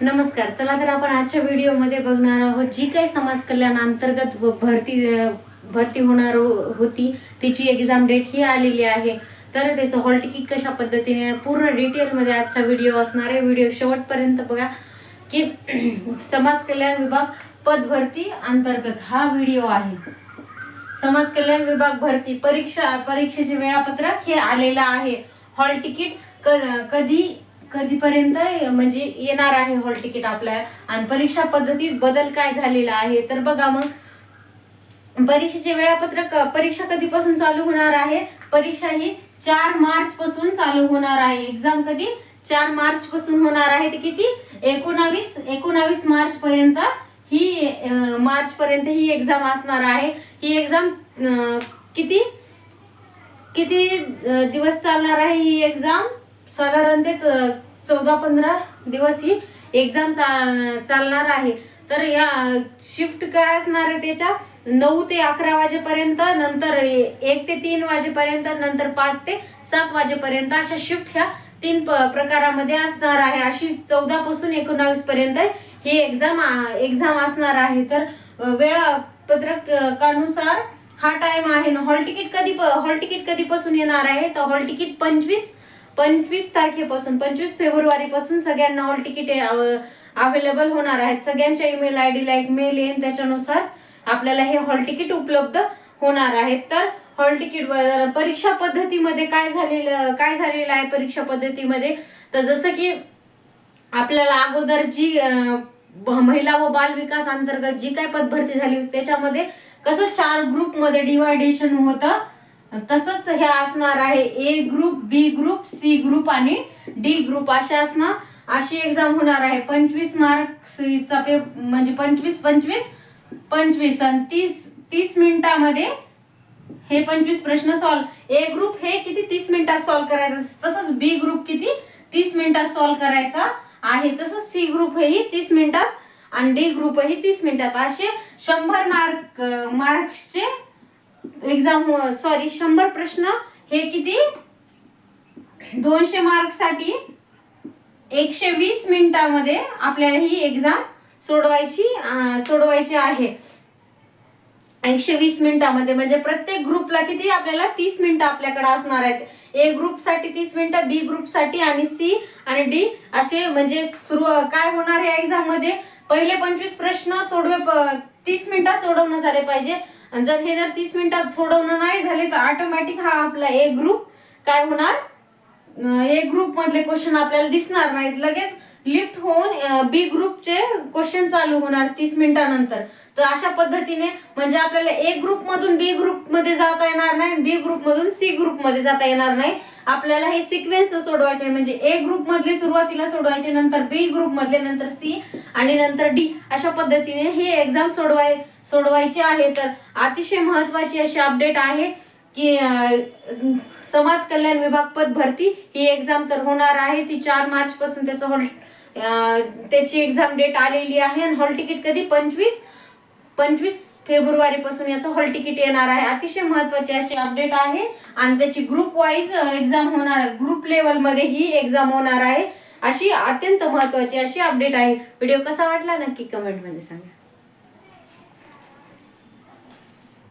नमस्कार चला तर आपण आजच्या व्हिडिओमध्ये बघणार आहोत जी काही समाज कल्याण अंतर्गत भरती भरती होणार हो, होती तिची एक्झाम डेट ही आलेली आहे. तर त्याचं हॉल तिकीट कशा पद्धतीने पूर्ण डिटेलमध्ये आजचा व्हिडिओ असणार आहे. व्हिडिओ शेवटपर्यंत बघा की समाज कल्याण विभाग पद भरती अंतर्गत हा व्हिडिओ आहे. समाज कल्याण विभाग भरती परीक्षा परीक्षेचे वेळापत्रक हे आलेलं आहे. हॉल तिकीट क- कधी कधीपर्यंत म्हणजे येणार आहे हॉल तिकीट आपल्या आणि परीक्षा पद्धतीत बदल काय झालेला आहे तर बघा मग. परीक्षेचे वेळापत्रक परीक्षा कधीपासून चालू होणार आहे? परीक्षा ही चार मार्च पासून चालू होणार आहे. एक्झाम कधी? चार मार्च पासून होणार आहे ते किती? एकोणावीस एकोणावीस मार्च पर्यंत ही मार्च पर्यंत ही एक्झाम असणार आहे. ही एक्झाम किती? किती दिवस चालणार आहे ही एक्झाम साधारण तेच चौदा पंधरा दिवस ही एक्झाम चालणार आहे. तर या शिफ्ट काय असणार आहे त्याच्या? नऊ ते अकरा वाजेपर्यंत नंतर एक ते तीन वाजेपर्यंत नंतर पाच ते सात वाजेपर्यंत अशा शिफ्ट ह्या तीन प- प्रकारामध्ये असणार आहे. अशी चौदा पासून एकोणावीस पर्यंत ही एक्झाम एक्झाम असणार आहे. तर वेळापत्रकानुसार हा टाइम आहे. ना हॉल तिकीट कधी हॉल तिकीट कधीपासून येणार आहे? तर हॉल तिकीट पंचवीस पंचवीस तारखेपासून पंचवीस फेब्रुवारीपासून सगळ्यांना हॉल तिकीट अवेलेबल होणार आहेत. सगळ्यांच्या ईमेल आय डीला एक मेल येईल त्याच्यानुसार आपल्याला हे हॉल तिकीट उपलब्ध होणार आहेत. तर हॉल तिकीट परीक्षा पद्धतीमध्ये काय झालेलं काय झालेलं आहे परीक्षा पद्धतीमध्ये? तर जसं की आपल्याला अगोदर जी महिला व बाल विकास अंतर्गत जी काय पदभरती झाली होती त्याच्यामध्ये कसं चार ग्रुपमध्ये डिवायडेशन होतं तसंच हे असणार आहे A group B group C group आणि डी ग्रुप असे असणार. अशी एक्झाम होणार आहे. पंचवीस मार्क्सचा पे म्हणजे पंचवीस पंचवीस पंचवीस. आणि तीस तीस मिनिटामध्ये हे पंचवीस प्रश्न सॉल्व ए ग्रुप हे किती तीस मिनिटात सॉल्व करायचं? तसंच बी ग्रुप किती तीस मिनिटात सॉल्व करायचा आहे. तसंच सी ग्रुप हेही तीस मिनिटात आणि डी ग्रुप ही तीस मिनिटात. असे शंभर मार्क मार्क्सचे एक्झाम सॉरी uh, शंभर प्रश्न हे किती? दोनशे मार्कसाठी एकशे वीस मिनिटामध्ये आपल्याला ही एक्झाम सोडवायची सोडवायची आहे. एकशे वीस मिनिटामध्ये म्हणजे प्रत्येक ग्रुपला किती आपल्याला? तीस मिनिटं आपल्याकडे असणार आहेत. ए ग्रुपसाठी तीस मिनिटं बी ग्रुपसाठी आणि सी आणि डी असे म्हणजे सुरू काय होणार या एक्झाममध्ये? पहिले पंचवीस प्रश्न सोडवे तीस मिनिटात सोडवणं झाले पाहिजे. आणि जर हे जर तीस मिनिटात सोडवणं नाही झाले तर ऑटोमॅटिक हा आपला ए ग्रुप काय होणार? ए ग्रुप मधले क्वेश्चन आपल्याला दिसणार नाहीत. लगेच लिफ्ट होऊन बी ग्रुपचे क्वेश्चन चालू होणार तीस मिनिटानंतर. तर अशा पद्धतीने म्हणजे आपल्याला ए ग्रुप मधून बी ग्रुपमध्ये जाता येणार नाही बी ग्रुप मधून सी ग्रुपमध्ये जाता येणार नाही. आपल्याला हे सिक्वेन्स सोडवायचे म्हणजे ए ग्रुप मधले सुरुवातीला सोडवायचे नंतर बी ग्रुप मधले नंतर सी आणि नंतर डी अशा पद्धतीने ही एक्झाम सोडवाय सोडवायची आहे. तर अतिशय महत्वाची अशी अपडेट आहे की समाज कल्याण विभाग पद भरती ही एक्झाम तर होणार आहे. ती चार मार्च पासून त्याचं होल त्याची एक्झाम डेट आलेली आहे आणि हॉल तिकीट कधी? पंचवीस पंचवीस फेब्रुवारीपासून याचं हॉल तिकीट येणार आहे. अतिशय महत्वाची अशी अपडेट आहे आणि त्याची ग्रुप वाईज एक्झाम होणार ग्रुप लेवलमध्ये ही एक्झाम होणार आहे. अशी अत्यंत महत्वाची अशी अपडेट आहे. व्हिडिओ कसा वाटला? नक्की कमेंटमध्ये सांगा.